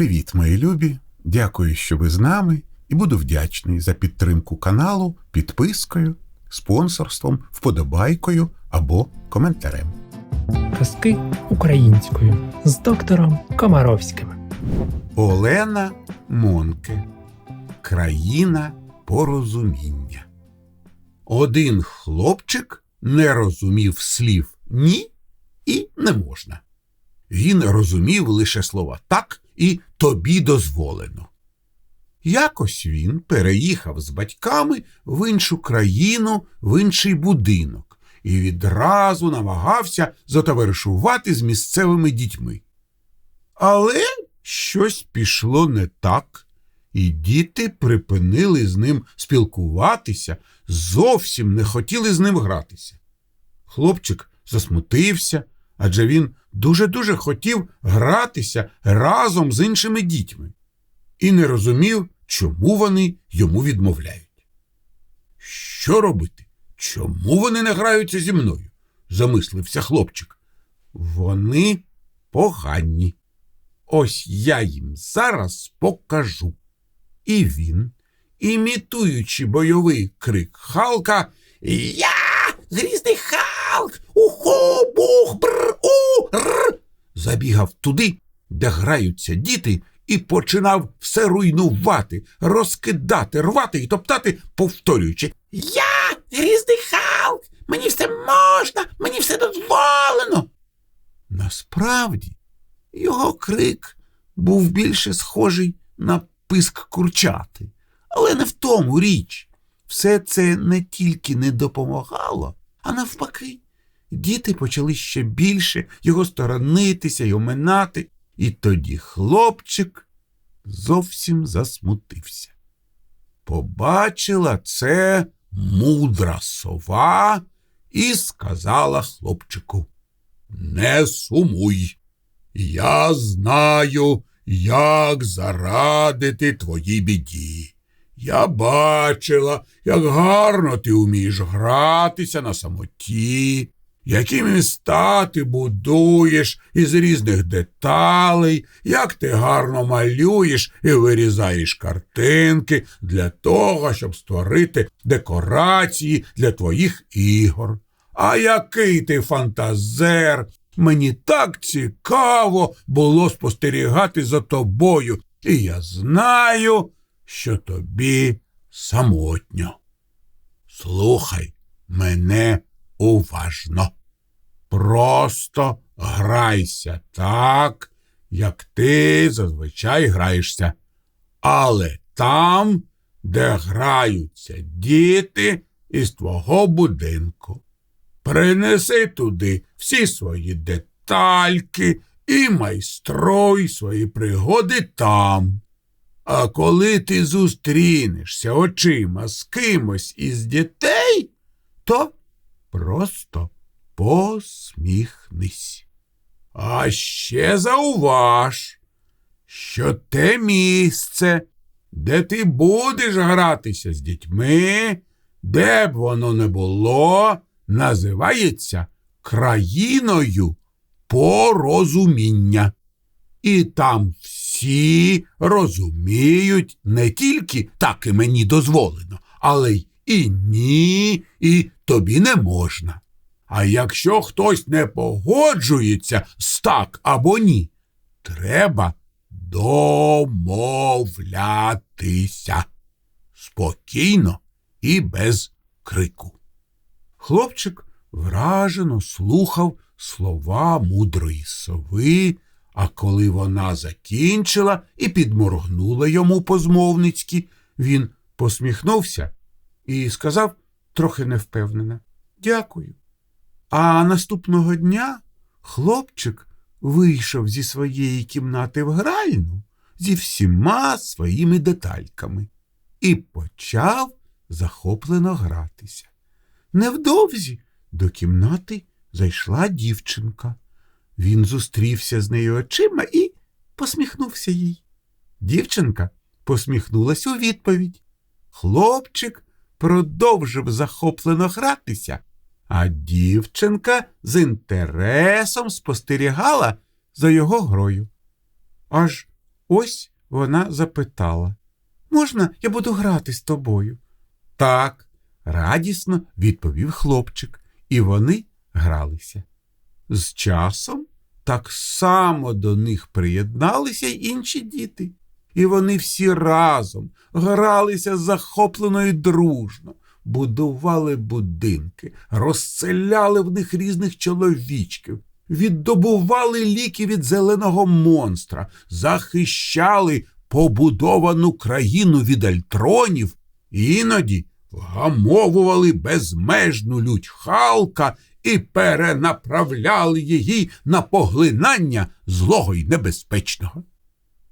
Привіт, мої любі! Дякую, що ви з нами, і буду вдячний за підтримку каналу підпискою, спонсорством, вподобайкою або коментарем. Казки українською з доктором Комаровським. Олена Монке. Країна порозуміння. Один хлопчик не розумів слів ні і не можна. Він розумів лише слова так і тобі дозволено. Якось він переїхав з батьками в іншу країну, в інший будинок і відразу намагався затоваришувати з місцевими дітьми. Але щось пішло не так, і діти припинили з ним спілкуватися, зовсім не хотіли з ним гратися. Хлопчик засмутився, адже він дуже-дуже хотів гратися разом з іншими дітьми і не розумів, чому вони йому відмовляють. Що робити? Чому вони не граються зі мною? замислився хлопчик. Вони погані. Ось я їм зараз покажу. І він, імітуючи бойовий крик Халка, Я грізний Халк! Уху, бух, бр, забігав туди, де граються діти, і починав все руйнувати, розкидати, рвати і топтати, повторюючи Я грізний Халк! Мені все можна, мені все дозволено. Насправді, його крик був більше схожий на писк курчати. Але не в тому річ. Все це не тільки не допомагало, а навпаки. Діти почали ще більше його сторонитися й оминати, і тоді хлопчик зовсім засмутився. Побачила це мудра сова і сказала хлопчику Не сумуй. Я знаю, як зарадити твоїй біді. Я бачила, як гарно ти вмієш гратися на самоті, які міста ти будуєш із різних деталей, як ти гарно малюєш і вирізаєш картинки для того, щоб створити декорації для твоїх ігор. А який ти фантазер! Мені так цікаво було спостерігати за тобою, і я знаю, що тобі самотньо. Слухай мене уважно. Просто грайся так, як ти зазвичай граєшся. Але там, де граються діти із твого будинку. Принеси туди всі свої детальки і майструй свої пригоди там. А коли ти зустрінешся очима з кимось із дітей, то просто посміхнись. А ще зауваж, що те місце, де ти будеш гратися з дітьми, де б воно не було, називається країною порозуміння. І там всі розуміють не тільки так і мені дозволено, але й і ні, і тобі не можна. А якщо хтось не погоджується з так або ні, треба домовлятися спокійно і без крику. Хлопчик вражено слухав слова мудрої сови, а коли вона закінчила і підморгнула йому позмовницьки, він посміхнувся і сказав трохи невпевнено Дякую. А наступного дня хлопчик вийшов зі своєї кімнати в гральну зі всіма своїми детальками і почав захоплено гратися. Невдовзі до кімнати зайшла дівчинка. Він зустрівся з нею очима і посміхнувся їй. Дівчинка посміхнулась у відповідь. Хлопчик продовжив захоплено гратися, а дівчинка з інтересом спостерігала за його грою. Аж Ось вона запитала Можна я буду грати з тобою? Так, радісно відповів хлопчик, і вони гралися. З часом так само до них приєдналися й інші діти, і вони всі разом гралися захоплено і дружно, будували будинки, розселяли в них різних чоловічків, віддобували ліки від зеленого монстра, захищали побудовану країну від альтронів, іноді вгамовували безмежну лють Халка і перенаправляли її на поглинання злого й небезпечного.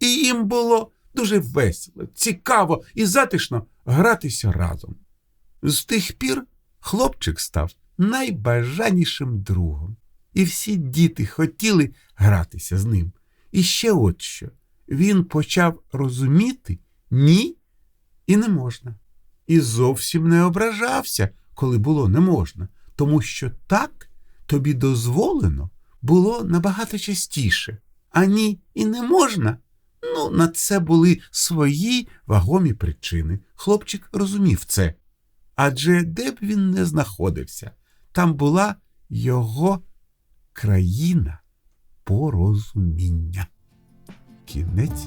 І їм було дуже весело, цікаво і затишно гратися разом. З тих пір хлопчик став найбажанішим другом, і всі діти хотіли гратися з ним. І ще от що він почав розуміти ні і не можна. І зовсім не ображався, коли було не можна, тому що так тобі дозволено було набагато частіше, а ні і не можна. Ну, на це були свої вагомі причини. Хлопчик розумів це. Адже де б він не знаходився, там була його країна порозуміння. Кінець